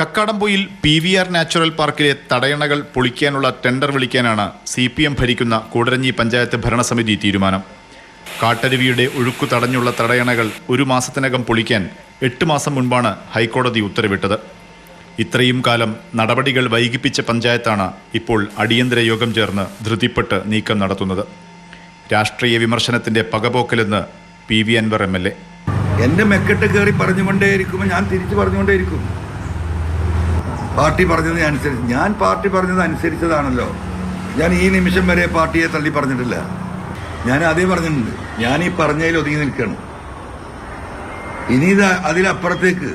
Kakkadampoyil P V R natural പാർക്കിലെ തടയണകൾ പൊളിക്കാനുള്ള ടെൻഡർ വിളിക്കാനാണ് സി പി എം ഭരിക്കുന്ന കൂടരഞ്ഞി പഞ്ചായത്ത് ഭരണസമിതി തീരുമാനം. കാട്ടരുവിയുടെ ഒഴുക്കു തടഞ്ഞുള്ള തടയണകൾ ഒരു മാസത്തിനകം പൊളിക്കാൻ എട്ട് മാസം മുൻപാണ് ഹൈക്കോടതി ഉത്തരവിട്ടത്. ഇത്രയും കാലം നടപടികൾ വൈകിപ്പിച്ച പഞ്ചായത്താണ് ഇപ്പോൾ അടിയന്തര യോഗം ചേർന്ന് ധൃതിപ്പെട്ട് നീക്കം നടത്തുന്നത്. രാഷ്ട്രീയ വിമർശനത്തിന്റെ പകപോക്കലെന്ന് P V Anvar M L A. എന്റെ മെക്കെട്ട് കയറി പറഞ്ഞുകൊണ്ടേയിരിക്കുമ്പോൾ ഞാൻ തിരിച്ചു പറഞ്ഞുകൊണ്ടേയിരിക്കും. പാർട്ടി പറഞ്ഞത് അനുസരിച്ച് ഞാൻ പാർട്ടി പറഞ്ഞത് അനുസരിച്ചതാണല്ലോ. ഞാൻ ഈ നിമിഷം വരെ പാർട്ടിയെ തള്ളി പറഞ്ഞിട്ടില്ല. ഞാൻ അതേ പറഞ്ഞിട്ടുണ്ട്. ഞാൻ ഈ പറഞ്ഞതിൽ ഒതുങ്ങി നിൽക്കണം ഇനി ഇത് അതിലപ്പുറത്തേക്ക്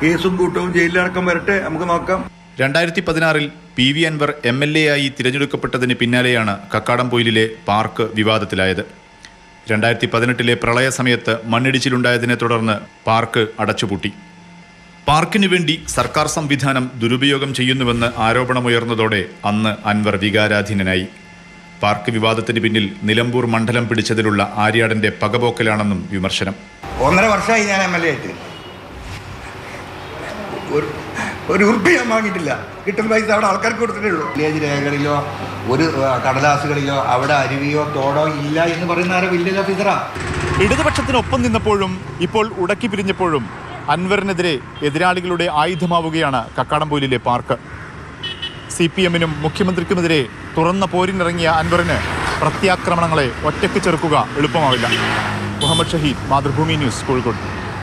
കേസും കൂട്ടവും ജയിലിലടക്കം വരട്ടെ. നമുക്ക് നോക്കാം. രണ്ടായിരത്തി പതിനാറിൽ P V Anvar M L A ആയി തിരഞ്ഞെടുക്കപ്പെട്ടതിന് പിന്നാലെയാണ് കക്കാടംപൊയിലിലെ പാർക്ക് വിവാദത്തിലായത്. രണ്ടായിരത്തി പതിനെട്ടിലെ പ്രളയ സമയത്ത് മണ്ണിടിച്ചിലുണ്ടായതിനെ തുടർന്ന് പാർക്ക് അടച്ചുപൂട്ടി. പാർക്കിനു വേണ്ടി സർക്കാർ സംവിധാനം ദുരുപയോഗം ചെയ്യുന്നുവെന്ന് ആരോപണമുയർന്നതോടെ അന്ന് അൻവർ വികാരാധീനനായി. പാർക്ക് വിവാദത്തിന് പിന്നിൽ നിലമ്പൂർ മണ്ഡലം പിടിച്ചതിലുള്ള ആര്യാടന്റെ പകപോക്കലാണെന്നും വിമർശനം. ഒന്നര വർഷമായി ഞാൻ എം എൽ എ ആയിട്ട്. ഒരു ഒരു ഉറുപ്പ് ഞാൻ വാങ്ങിയിട്ടില്ല. കിട്ടുന്ന പൈസ അവിടെ ആൾക്കാർക്ക് കൊടുത്തിട്ടുള്ളൂ വില്ലേജ് രേഖകളിലോ ഒരു കടലാസുകളിലോ അവിടെ അരുവിയോ തോടോ ഇല്ല എന്ന് പറയുന്ന ആരോ വില്ലേജ് ഓഫീസറാ. ഇടതുപക്ഷത്തിനൊപ്പം നിന്നപ്പോഴും ഇപ്പോൾ ഉടക്കി പിരിഞ്ഞപ്പോഴും അൻവറിനെതിരെ എതിരാളികളുടെ ആയുധമാവുകയാണ് കക്കാടംപൊയിലിലെ പാർക്ക്. സി പി എമ്മിനും മുഖ്യമന്ത്രിക്കുമെതിരെ തുറന്ന പോരിനിറങ്ങിയ അൻവറിന് പ്രത്യാക്രമണങ്ങളെ ഒറ്റയ്ക്ക് ചെറുക്കുക എളുപ്പമാവില്ല. മുഹമ്മദ് ഷഹീദ് മാതൃഭൂമി ന്യൂസ് കോഴിക്കോട്.